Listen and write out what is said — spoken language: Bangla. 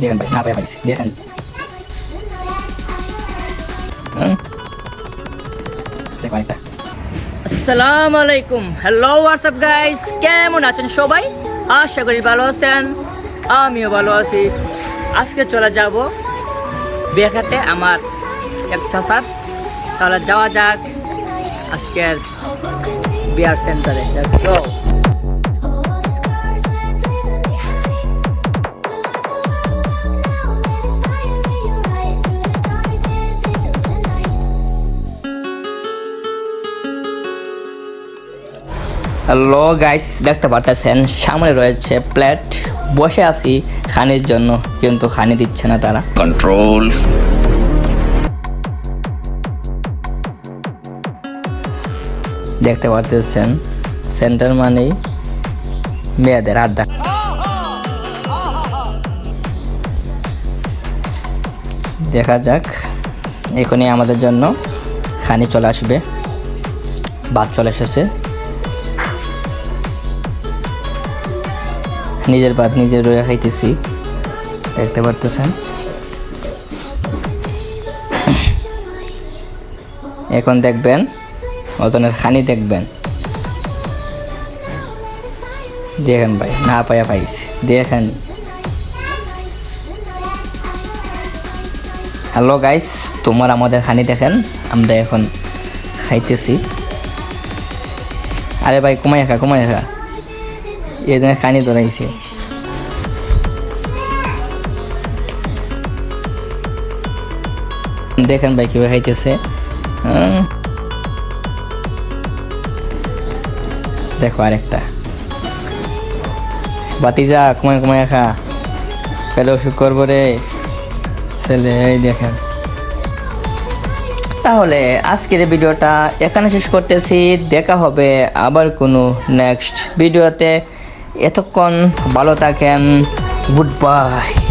দেখেন ভাই না পাই পাইছি দেখেন আসসালামু আলাইকুম হ্যালো হোয়াটসঅ্যাপ গাইস কেমন আছেন সবাই আশা করি ভালো আছেন আমিও ভালো আছি আজকে চলে যাব বেখাতে আমার এক চাষার তাহলে যাওয়া যাক আজকের বিয়ার সেন্টারে হ্যালো গাইস দেখতে পারতেছেন সামনে রয়েছে প্লেট বসে আছি খানির জন্য কিন্তু খানি দিচ্ছে না তারা। কন্ট্রোল দেখতে পারতেছেন সেন্টার মানেই মেয়েদের আড্ডা। দেখা যাক এখনই আমাদের জন্য খানি চলে আসবে। ভাত চলে এসেছে। নিজের ভাত নিজে রয়ে খাইতেছি। দেখতে পারতেছেন? এখন দেখবেন অতনের খানি দেখবেন। দেখেন ভাই, না পাইয়া পাইছি, দেখেন। হ্যালো গাইস, তোমার আমাদের খানি দেখেন, আমরা এখন খাইতেছি। আরে ভাই কমাই খা কমাই খা। এদিনে খানি ধরাইছে। দেখেন ভাই কীভাবে খাইতেছে। দেখো আরেকটা। বাতিজা কমায় কমায় খা। পেলে অসুখ করব রে। ছেলে দেখেন। তাহলে আজকের ভিডিওটা এখানে শেষ করতেছি। দেখা হবে আবার কোনো নেক্সট ভিডিওতে। এতক্ষণ ভালো থাকেন গুড বাই।